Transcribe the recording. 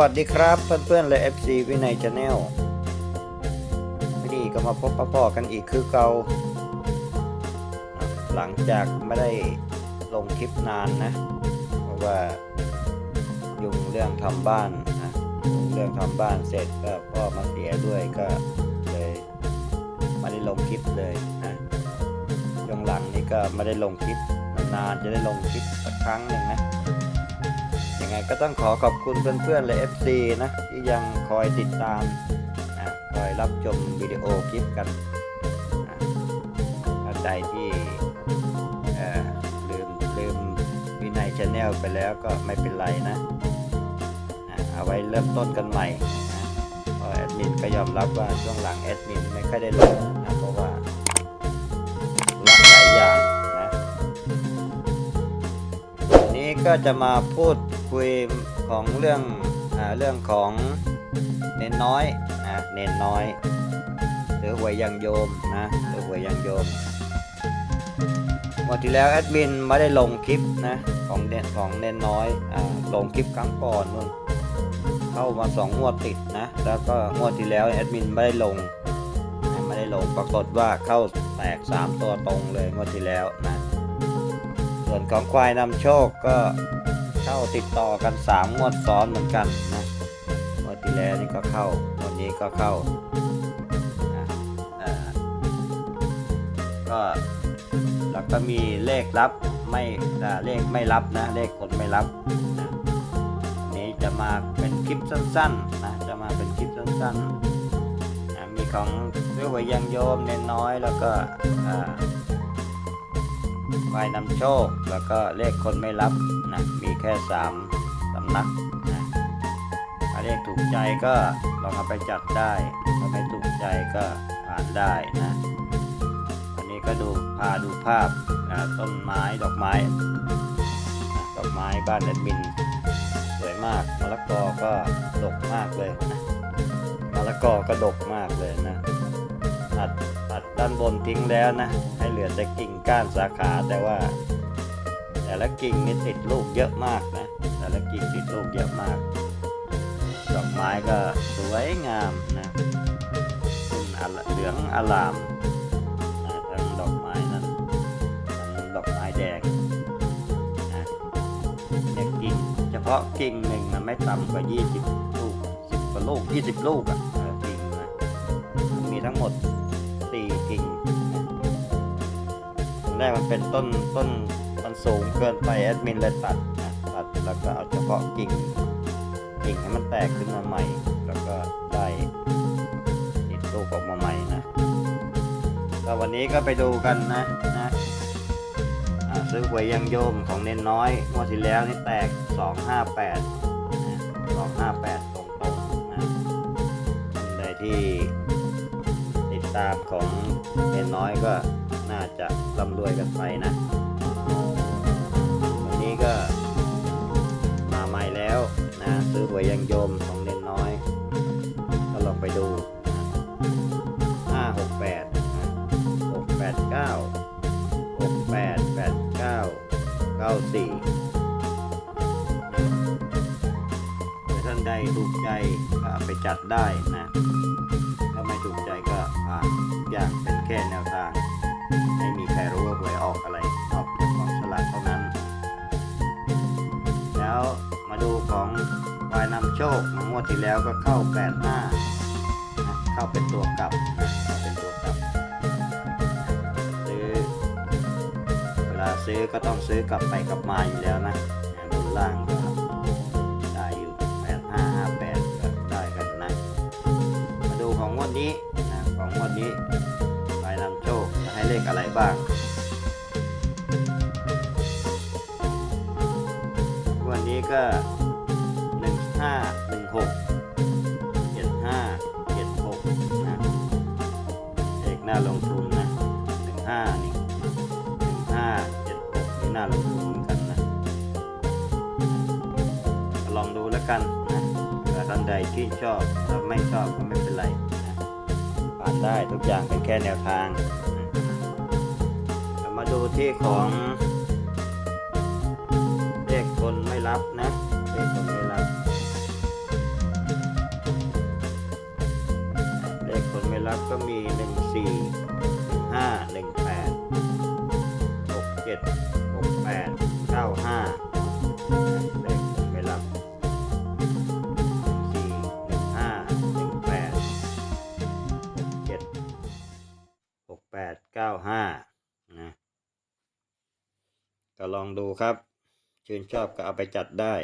วัสดีครับเพื่อนๆและ FC วินัยชาแนลวันนี้ก็มาพบปะพ่อกันอีกคือเกาหลังจากไม่ได้ลงคลิปนานนะ เพราะว่ายุ่งเรื่องทำบ้านนะยุ่งเรื่องทำบ้านเสร็จก็พ่อมาเสียด้วยก็เลยไม่ได้ลงคลิปเลยนะช่วงหลังนี้ก็ไม่ได้ลงคลิปนานจะได้ลงคลิปสักครั้งหนึ่งนะ ยังไงก็ต้องขอขอบคุณเพื่อนๆและ FC นะที่ยังคอยติดตามนะคอยรับชมวิดีโอคลิปกันนะท่าใดที่ลืมลืมวินัยชาแนลไปแล้วก็ไม่เป็นไรนะเอาไว้เริ่มต้นกันใหม่เพราะแอดมินก็ยอมรับว่าช่วงหลังแอดมินไม่ค่อยได้ลงนะเพราะว่าละหลายอย่างนะวันนี้ก็จะมาพูด คุยของเรื่องอเรื่องของเนนน้อยนะเนนน้อย หรือหวยยังโยมนะหรือหวยยังโยมวันที่แล้วแอดมินไม่ได้ลงคลิปนะของเนนของเนนน้อยอลงคลิปครั้งก่อนนู่นเข้ามาสองงวดติดนะแล้วก็งวดที่แล้วแอดมินไม่ได้ลงไม่ได้ลงปรากฏว่าเข้าแตกสามตัวตรงเลยงวดที่แล้วนะส่วนของควายนำโชคก็ เข้าติดต่อกันสามงวดซ้อนเหมือนกันนะงวดที่แล้วนี่ก็เข้างวดนี้ก็เข้าก็แล้วก็มีเลขรับไม่เลขไม่รับนะเลขคนไม่รับนะนี้จะมาเป็นคลิปสั้นๆนะจะมาเป็นคลิปสั้นๆนะมีของเรื่องวยังโยมเน้นน้อยแล้วก็อ่า ควายนำโชค แล้วก็เลขคนไม่รับนะมีแค่สามสำนักนะถ้าเลขถูกใจก็ลองเอาไปจัดได้ถ้าไม่ถูกใจก็ผ่านได้นะวันนี้ก็ดูพาดูภาพอ่าต้นไม้ดอกไม้ ดอกไม้บ้านแอดมิน สวยมากมะละกอก็ดกมากเลยนะมะละกอก็ดกมากเลยนะ ตัดตัดด้านบนทิ้งแล้วนะ ให้เหลือแต่กิ่งก้านสาขาแต่ว่า แต่ละกิ่งนี่ติดลูกเยอะมากนะ แต่ละกิ่งติดลูกเยอะมาก ดอกไม้ก็สวยงามนะขึ้นอลเหลืองอลามทั้งดอกไม้นั้นทั้งดอกไม้แดงนะเนี่ยกิ่งเฉพาะกิ่งหนึ่งนะไม่ต่ำกว่า 20 ลูก 10กว่าลูก 20 ลูกอะ่ะกิ่งนะมีทั้งหมด สี่กิ่งตอนแรกมันเป็นต้นต้นมันสูงเกินไปแอดมินเลยตัดนะตัดแล้วก็เอาเฉพาะกิ่งกิ่งให้มันแตกขึ้นมาใหม่ แล้วก็ได้ติดลูกออกมาใหม่นะก็วันนี้ก็ไปดูกันนะนะซื้อหวยยังโยมของเน้นน้อยงวดที่แล้วนี่แตก 258 ติดามของเนนน้อยก็น่าจะร่ำรวยกันไปนะ วันนี้ก็มาใหม่แล้วนะซื้อหวยยังโยมของเนนน้อย ก็ลองไปดูห้าหกแปดหกแปดเก้าหกแปดแปดเก้าเก้าสี่ท่านใดถูกใจไปจัดได้นะ ค่แนวทาง ไม่มีใครรู้ว่าหวยออกอะไรออกจากกองสลากเท่านั้น แล้วมาดูของวายนำโชคงวดที่แล้วก็เข้า85นะเข้าเป็นตัวกลับเข้าเป็นตัวกลับซื้อเวลาซื้อก็ต้องซื้อกลับไปกลับมาอยู่แล้วนะบนล่าง บ้าง วันนี้ก็หนึ่งห้าหนึ่งหกเจ็ดห้าเจ็ดหกนะเลขน่าลงทุนนะหนึ่งห้านี่หนึ่งห้าเจ็ดหกนี่น่าลงทุนเหมือนกันนะ ลองดูแล้วกันนะถ้าท่านใดที่ชอบถ้าไม่ชอบก็ไม่เป็นไรนะผ่านได้ทุกอย่างเป็นแค่แนวทาง ดูที่ของเลขคนไม่รับนะเลขคนไม่รับเลขคนไม่รับก็มีหนึ่งสี่ห้าหนึ่งแปดหกเจ็ดหกแปดเก้าห้าเลขคนไม่รับสี่หนึ่งห้าหนึ่งแปดเจ็ดหกแปดเก้าห้า ก็ลองดูครับ ชื่นชอบก็เอาไปจัดได้